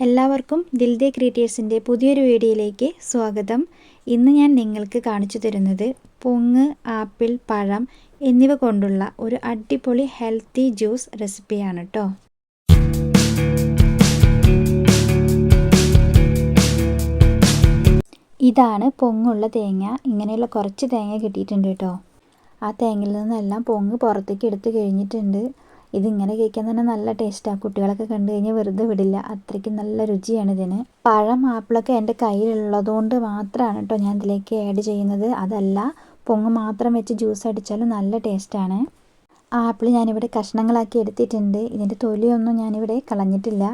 എല്ലാവർക്കും ദിൽദേ ക്രിയേറ്റേഴ്സിന്റെ പുതിയൊരു വീഡിയോയിലേക്ക് സ്വാഗതം. ഇന്ന് ഞാൻ നിങ്ങൾക്ക് കാണിച്ചു തരുന്നത് പൊങ്ങ് ആപ്പിൾ പഴം എന്നിവ കൊണ്ടുള്ള ഒരു അടിപൊളി ഹെൽത്തി ജ്യൂസ് റെസിപ്പിയാണ് കേട്ടോ ഇതാണ് പൊങ്ങുള്ള തേങ്ങ. ഇങ്ങനെയുള്ള കുറച്ച് തേങ്ങ കിട്ടിയിട്ടുണ്ട് കേട്ടോ ആ തേങ്ങയിൽ നിന്നെല്ലാം പൊങ്ങ് പുറത്തേക്ക് എടുത്തു കഴിഞ്ഞിട്ടുണ്ട്. ഇതിങ്ങനെ കഴിക്കാൻ തന്നെ നല്ല ടേസ്റ്റാണ് കുട്ടികളൊക്കെ കണ്ടു കഴിഞ്ഞാൽ വെറുതെ വിടില്ല. അത്രയ്ക്ക് നല്ല രുചിയാണ് ഇതിന്. പഴം ആപ്പിളൊക്കെ എന്റെ കയ്യിലുള്ളതുകൊണ്ട് മാത്രമാണ് കേട്ടോ ഞാൻ ഇതിലേക്ക് ആഡ് ചെയ്യുന്നത്. അതല്ല പൊങ്ങ് മാത്രം വെച്ച് ജ്യൂസ് അടിച്ചാലും നല്ല ടേസ്റ്റാണ് ആപ്പിൾ ഞാനിവിടെ കഷ്ണങ്ങളാക്കി എടുത്തിട്ടുണ്ട്. ഇതിന്റെ തൊലിയൊന്നും ഞാനിവിടെ കളഞ്ഞിട്ടില്ല.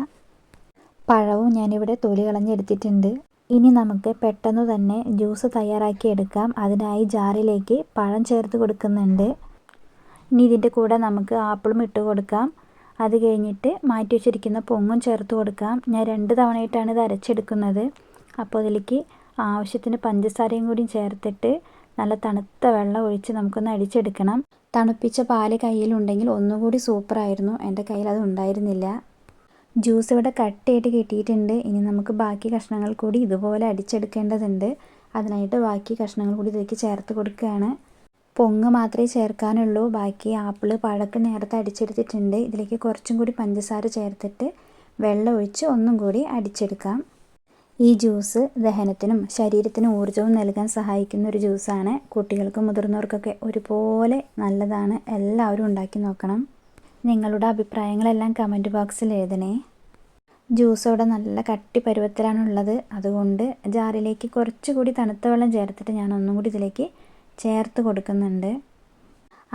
പഴവും ഞാനിവിടെ തൊലി കളഞ്ഞെടുത്തിട്ടുണ്ട് ഇനി നമുക്ക് പെട്ടെന്ന് തന്നെ ജ്യൂസ് തയ്യാറാക്കി എടുക്കാം. അതിനായി ജാറിലേക്ക് പഴം ചേർത്ത് കൊടുക്കുന്നുണ്ട്. ഇനി ഇതിന്റെ കൂടെ നമുക്ക് ആപ്പിളും ഇട്ട് കൊടുക്കാം. അത് കഴിഞ്ഞിട്ട് മാറ്റി വെച്ചിരിക്കുന്ന പൊങ്ങും ചേർത്ത് കൊടുക്കാം. ഞാൻ രണ്ട് തവണയായിട്ടാണ് ഇത് അരച്ചെടുക്കുന്നത്. അപ്പോൾ അതിലേക്ക് ആവശ്യത്തിന് പഞ്ചസാരയും കൂടി ചേർത്തിട്ട് നല്ല തണുത്ത വെള്ളം ഒഴിച്ച് നമുക്കൊന്ന് അടിച്ചെടുക്കണം. തണുപ്പിച്ച പാൽ കയ്യിലുണ്ടെങ്കിൽ ഒന്നുകൂടി സൂപ്പറായിരുന്നു എന്റെ കയ്യിൽ അത് ഉണ്ടായിരുന്നില്ല. ജ്യൂസ് ഇവിടെ കട്ടയായിട്ട് കിട്ടിയിട്ടുണ്ട്. ഇനി നമുക്ക് ബാക്കി കഷ്ണങ്ങൾ കൂടി ഇതുപോലെ അടിച്ചെടുക്കേണ്ടതുണ്ട്. അതിനായിട്ട് ബാക്കി കഷ്ണങ്ങൾ കൂടി ഇതിലേക്ക് ചേർത്ത് കൊടുക്കുകയാണ്. പൊങ്ങ് മാത്രമേ ചേർക്കാനുള്ളൂ. ബാക്കി ആപ്പിൾ പഴക്ക് നേരത്തെ അടിച്ചെടുത്തിട്ടുണ്ട്. ഇതിലേക്ക് കുറച്ചും കൂടി പഞ്ചസാര ചേർത്തിട്ട് വെള്ളം ഒഴിച്ച് ഒന്നും കൂടി അടിച്ചെടുക്കാം. ഈ ജ്യൂസ് ദഹനത്തിനും ശരീരത്തിനും ഊർജവും നൽകാൻ സഹായിക്കുന്ന ഒരു ജ്യൂസാണ്. കുട്ടികൾക്കും മുതിർന്നവർക്കൊക്കെ ഒരുപോലെ നല്ലതാണ്. എല്ലാവരും ഉണ്ടാക്കി നോക്കണം. നിങ്ങളുടെ അഭിപ്രായങ്ങളെല്ലാം കമന്റ് ബോക്സിൽ എഴുതണേ. ജ്യൂസ് അവിടെ നല്ല കട്ടി പരുവത്തിലാണുള്ളത്. അതുകൊണ്ട് ജാറിലേക്ക് കുറച്ചുകൂടി തണുത്ത വെള്ളം ചേർത്തിട്ട് ഞാൻ ഒന്നും കൂടി ഇതിലേക്ക് ചേർത്ത് കൊടുക്കുന്നുണ്ട്.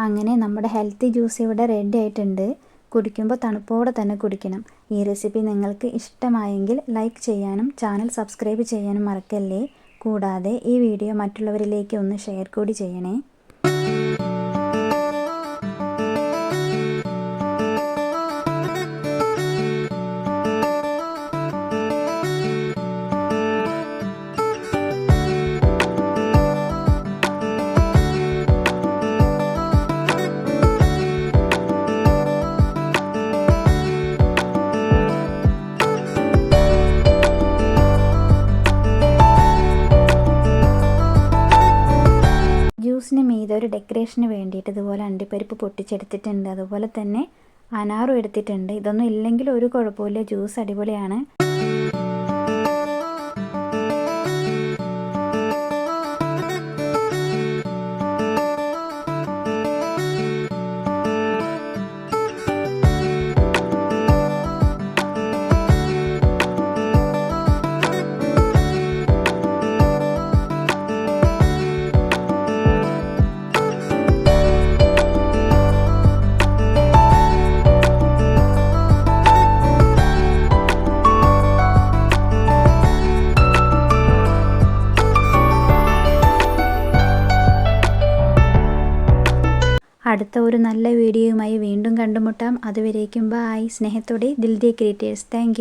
അങ്ങനെ നമ്മുടെ ഹെൽത്തി ജ്യൂസ് ഇവിടെ റെഡി ആയിട്ടുണ്ട്. കുടിക്കുമ്പോൾ തണുപ്പോടെ തന്നെ കുടിക്കണം. ഈ റെസിപ്പി നിങ്ങൾക്ക് ഇഷ്ടമായെങ്കിൽ ലൈക്ക് ചെയ്യാനും ചാനൽ സബ്സ്ക്രൈബ് ചെയ്യാനും മറക്കല്ലേ? കൂടാതെ ഈ വീഡിയോ മറ്റുള്ളവരിലേക്ക് ഒന്ന് ഷെയർ കൂടി ചെയ്യണേ. ഒരു ഡെക്കറേഷന് വേണ്ടിയിട്ട് ഇതുപോലെ അണ്ടിപ്പരിപ്പ് പൊട്ടിച്ചെടുത്തിട്ടുണ്ട്. അതുപോലെ തന്നെ അനാറും എടുത്തിട്ടുണ്ട്. ഇതൊന്നും ഇല്ലെങ്കിൽ ഒരു കുഴപ്പമില്ല ജ്യൂസ് അടിപൊളിയാണ്. അടുത്ത ഒരു നല്ല വീഡിയോയുമായി വീണ്ടും കണ്ടുമുട്ടാം. അതുവരേക്കും ബായ് സ്നേഹത്തോടെ ദിൽദി ക്രിയേറ്റേഴ്സ്. താങ്ക്